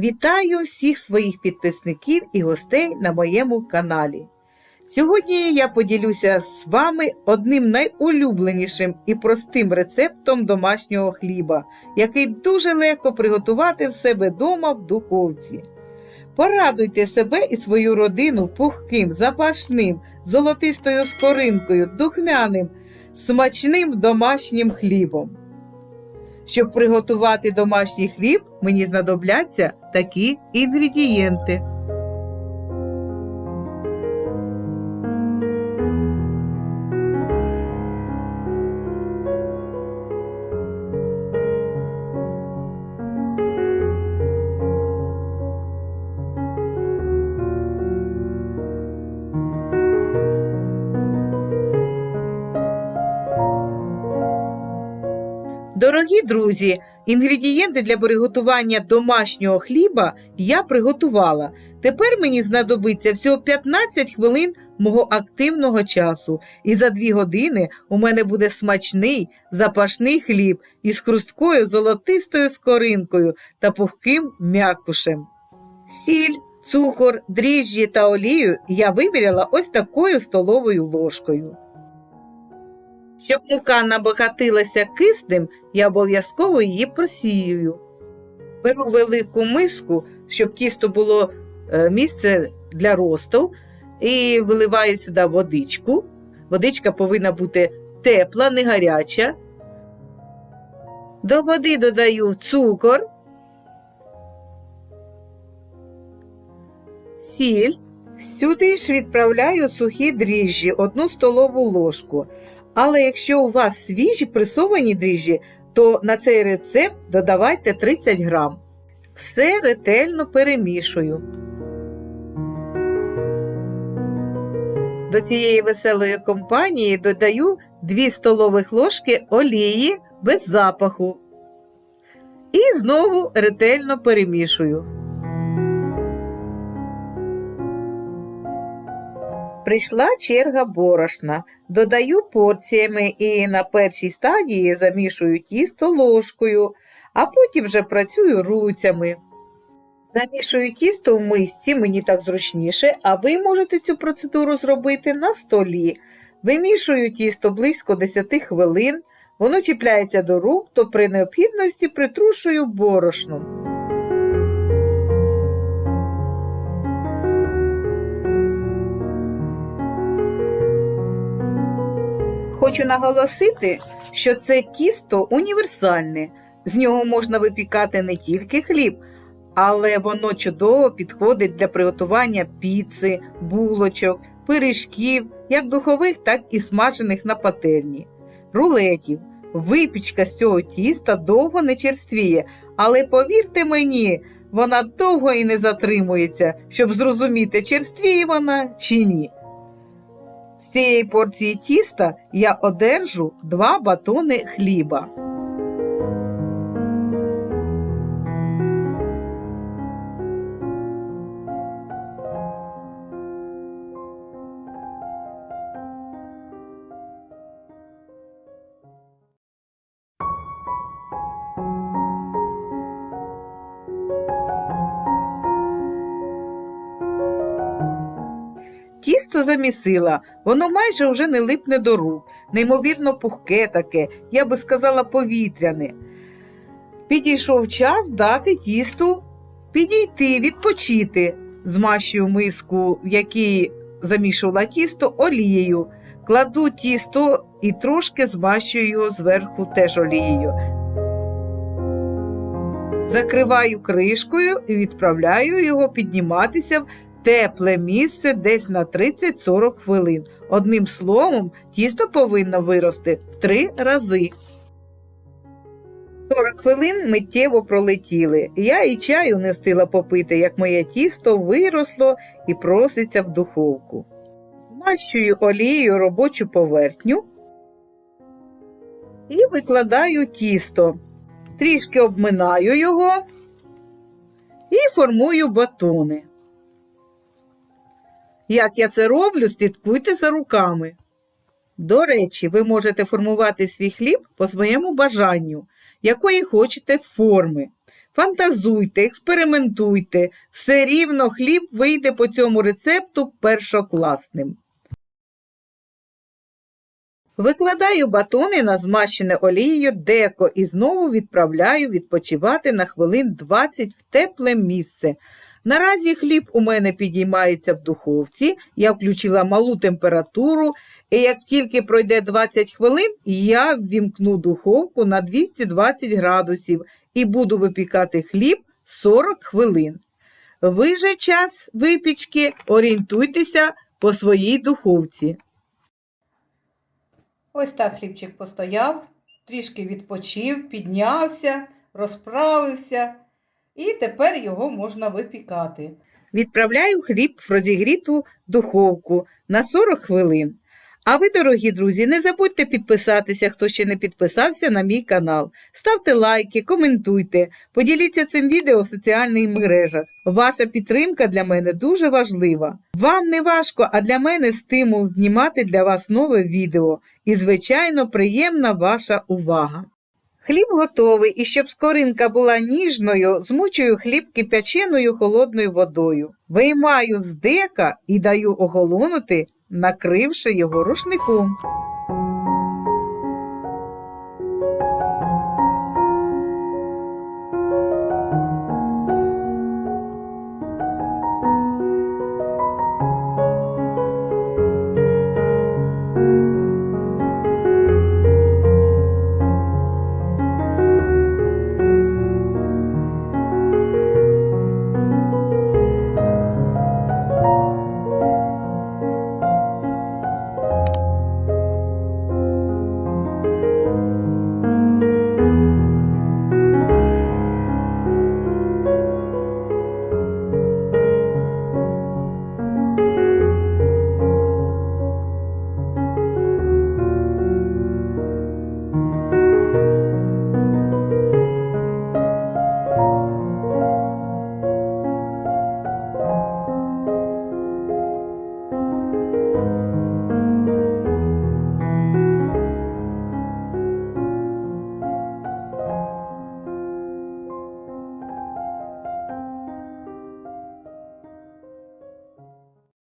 Вітаю всіх своїх підписників і гостей на моєму каналі. Сьогодні я поділюся з вами одним найулюбленішим і простим рецептом домашнього хліба, який дуже легко приготувати в себе вдома в духовці. Порадуйте себе і свою родину пухким, запашним, золотистою скоринкою, духмяним, смачним домашнім хлібом. Щоб приготувати домашній хліб, мені знадобляться такі інгредієнти. Дорогі друзі, інгредієнти для приготування домашнього хліба я приготувала. Тепер мені знадобиться всього 15 хвилин мого активного часу, і за 2 години у мене буде смачний запашний хліб із хрусткою золотистою скоринкою та пухким м'якушем. Сіль, цукор, дріжджі та олію я виміряла ось такою столовою ложкою. Щоб мука набагатилася киснем, я обов'язково її просіюю. Беру велику миску, щоб тісто було е, місце для росту, і виливаю сюди водичку. Водичка повинна бути тепла, не гаряча. До води додаю цукор, сіль. Сюди ж відправляю сухі дріжджі, одну столову ложку. Але якщо у вас свіжі пресовані дріжджі, то на цей рецепт додавайте 30 грам. Все ретельно перемішую. До цієї веселої компанії додаю 2 столових ложки олії без запаху. І знову ретельно перемішую. Прийшла черга борошна. Додаю порціями і на першій стадії замішую тісто ложкою, а потім вже працюю руцями. Замішую тісто в мисці, мені так зручніше, а ви можете цю процедуру зробити на столі. Вимішую тісто близько 10 хвилин, воно чіпляється до рук, то при необхідності притрушую борошном. Хочу наголосити, що це тісто універсальне. З нього можна випікати не тільки хліб, але воно чудово підходить для приготування піци, булочок, пиріжків, як духових, так і смажених на пательні, рулетів. Випічка з цього тіста довго не черствіє, але повірте мені, вона довго і не затримується, щоб зрозуміти, черствіє вона чи ні. З цієї порції тіста я одержу два батони хліба. Тісто замісила, воно майже вже не липне до рук, неймовірно пухке таке, я би сказала, повітряне. Підійшов час дати тісту підійти, відпочити. Змащую миску, в якій замішувала тісто, олією. Кладу тісто і трошки змащую його зверху теж олією. Закриваю кришкою і відправляю його підніматися тепле місце десь на 30-40 хвилин. Одним словом, тісто повинно вирости в три рази. 40 хвилин миттєво пролетіли. Я і чаю не встигла попити, як моє тісто виросло і проситься в духовку. Змащую олією робочу поверхню і викладаю тісто. Трішки обминаю його і формую батони. Як я це роблю, слідкуйте за руками. До речі, ви можете формувати свій хліб по своєму бажанню, якої хочете форми. Фантазуйте, експериментуйте, все рівно хліб вийде по цьому рецепту першокласним. Викладаю батони на змащене олією деко і знову відправляю відпочивати на хвилин 20 в тепле місце. Наразі хліб у мене підіймається в духовці, я включила малу температуру, і як тільки пройде 20 хвилин, я ввімкну духовку на 220 градусів і буду випікати хліб 40 хвилин. Ви же час випічки орієнтуйтеся по своїй духовці. Ось так хлібчик постояв, трішки відпочив, піднявся, розправився, і тепер його можна випікати. Відправляю хліб в розігріту духовку на 40 хвилин. А ви, дорогі друзі, не забудьте підписатися, хто ще не підписався на мій канал. Ставте лайки, коментуйте, поділіться цим відео в соціальних мережах. Ваша підтримка для мене дуже важлива. Вам не важко, а для мене стимул знімати для вас нове відео. І, звичайно, приємна ваша увага. Хліб готовий, і щоб скоринка була ніжною, змучую хліб кипяченою холодною водою. Виймаю з дека і даю оголонути, накривши його рушником.